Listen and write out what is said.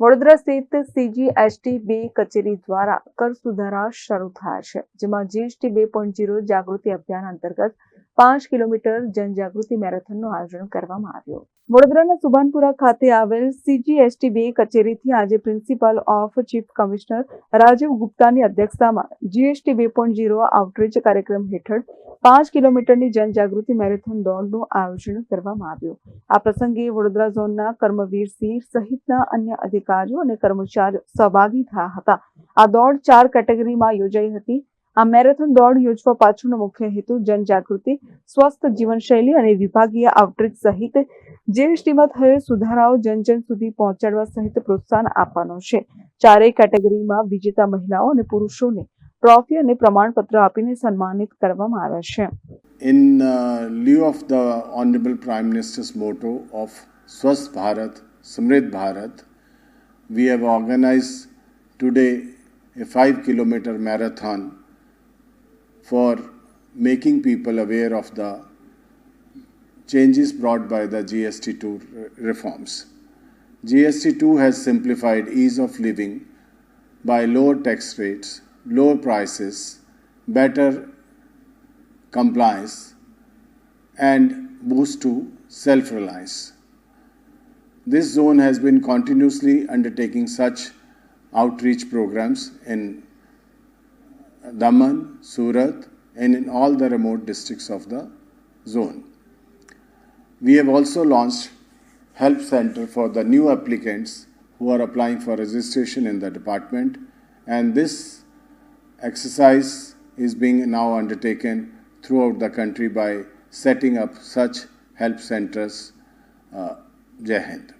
વડોદરા સ્થિત સીજીએસટી બે કચેરી દ્વારા કર સુધારા શરૂ થયા છે, જેમાં જીએસટી બે પોઈન્ટ જીરો જાગૃતિ અભિયાન અંતર્ગત પાંચ કિલોમીટર જનજાગૃતિ મેરેથોનનું આયોજન કરવામાં આવ્યું. વડોદરાના સુભાનપુરા ખાતે આવેલ સીજીએસટી બે કચેરીથી આજે principal of chief commissioner Rajiv ગુપ્તાની અધ્યક્ષતામાં જીએસટી બે પોઈન્ટ જીરો આઉટરીચ કાર્યક્રમ હેઠળ પાંચ કિલોમીટરની જનજાગૃતિ મેરેથોન દોડનું આયોજન કરવામાં આવ્યું. આ પ્રસંગે વડોદરા ઝોનના કર્મવીરસિંહ સહિતના અન્ય અધિકારીઓ અને કર્મચારીઓ સહભાગી થયા હતા. આ દોડ ચાર કેટેગરીમાં યોજાઈ હતી. આ મેરેથોન દોડ યોજવા પાછળનો મુખ્ય હેતુ જનજાગૃતિ સ્વસ્થ જીવનશૈલી અને વિભાગીય આઉટરીચ સહિત જીએસટીમાં થયેલ સુધારાઓ જન સુધી પહોંચાડવા સહિત પ્રોત્સાહન આપવાનો છે. ચારેય કેટેગરીમાં વિજેતા મહિલાઓ અને પુરુષોને ટ્રોફી અને પ્રમાણપત્ર આપીને સન્માનિત કરવામાં આવ્યા છે. In lieu of the honourable prime minister's motto of સ્વસ્થ ભારત સમૃદ્ધ Bharat, we have organized today a five kilometer marathon for making people aware of the changes brought by the GST2 reforms. GST2 has simplified ease of living by lower tax rates, lower prices, better compliance, and boost to self reliance. This zone has been continuously undertaking such outreach programs in Daman, Surat, and in all the remote districts of the zone. We have also launched help center for the new applicants who are applying for registration in the department and this exercise is being now undertaken throughout the country by setting up such help centers uh, Jai Hind.